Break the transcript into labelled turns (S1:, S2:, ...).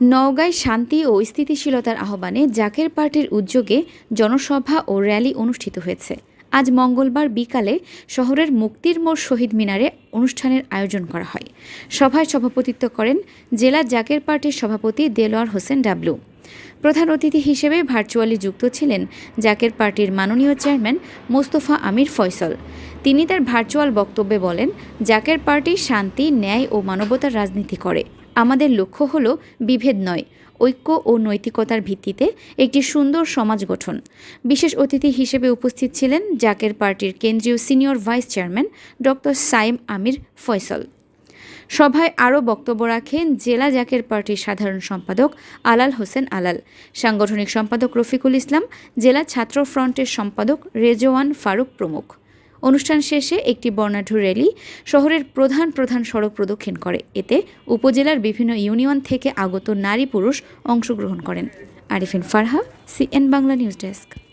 S1: নওগাঁয় শান্তি ও স্থিতিশীলতার আহ্বানে জাকের পার্টির উদ্যোগে জনসভা ও র্যালি অনুষ্ঠিত হয়েছে। আজ মঙ্গলবার বিকালে শহরের মুক্তির মোড় শহীদ মিনারে অনুষ্ঠানের আয়োজন করা হয়। সভায় সভাপতিত্ব করেন জেলা জাকের পার্টির সভাপতি দেলোয়ার হোসেন ডাবলু। প্রধান অতিথি হিসেবে ভার্চুয়ালি যুক্ত ছিলেন জাকের পার্টির মাননীয় চেয়ারম্যান মোস্তফা আমির ফয়সল। তিনি তার ভার্চুয়াল বক্তব্যে বলেন, জাকের পার্টি শান্তি, ন্যায় ও মানবতার রাজনীতি করে। আমাদের লক্ষ্য হলো বিভেদ নয়, ঐক্য ও নৈতিকতার ভিত্তিতে একটি সুন্দর সমাজ গঠন। বিশেষ অতিথি হিসেবে উপস্থিত ছিলেন জাকের পার্টির কেন্দ্রীয় senior vice chairman doctor Saim Amir Faisal. সভায় আরও বক্তব্য রাখেন জেলা জাকের পার্টির সাধারণ সম্পাদক আলাল হোসেন আলাল, সাংগঠনিক সম্পাদক রফিকুল ইসলাম, জেলা ছাত্র ফ্রন্টের সম্পাদক রেজওয়ান ফারুক প্রমুখ। অনুষ্ঠান শেষে একটি বর্ণাঢ্য র্যালি শহরের প্রধান প্রধান সড়ক প্রদক্ষিণ করে। এতে উপজেলার বিভিন্ন ইউনিয়ন থেকে আগত নারী পুরুষ অংশগ্রহণ করেন। Arifin Farha, CN Bangla news desk.